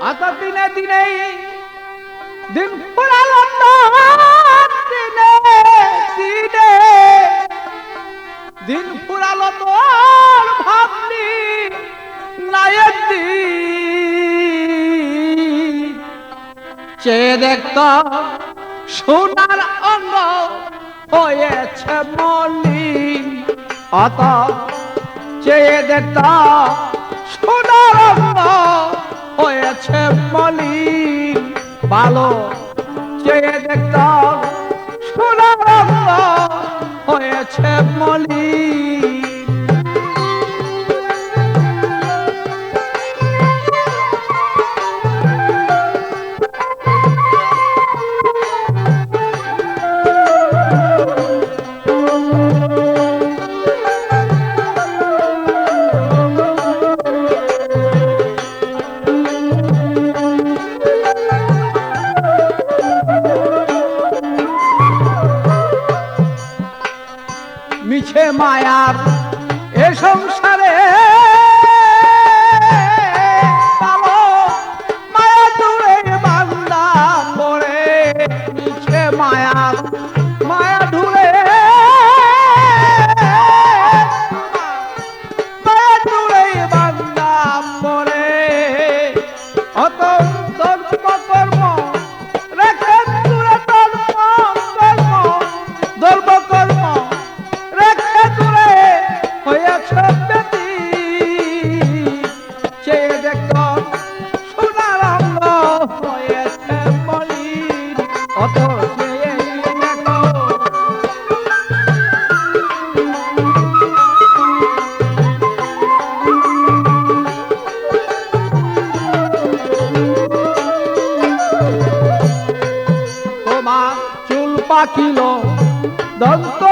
অত দিনে দিনে দিন পুরালো দিনে দিনে, দিন পুরালো তোর ভাবনি নায়ক চেয়ে দেখত সোনার অঙ্গ হয়েছে মলি অত, চেয়ে দেখত ভালো চেয়ে দেখতাম সোনা হয়েছে মলি মায়ার এ সংসারে বাকিল দন্ত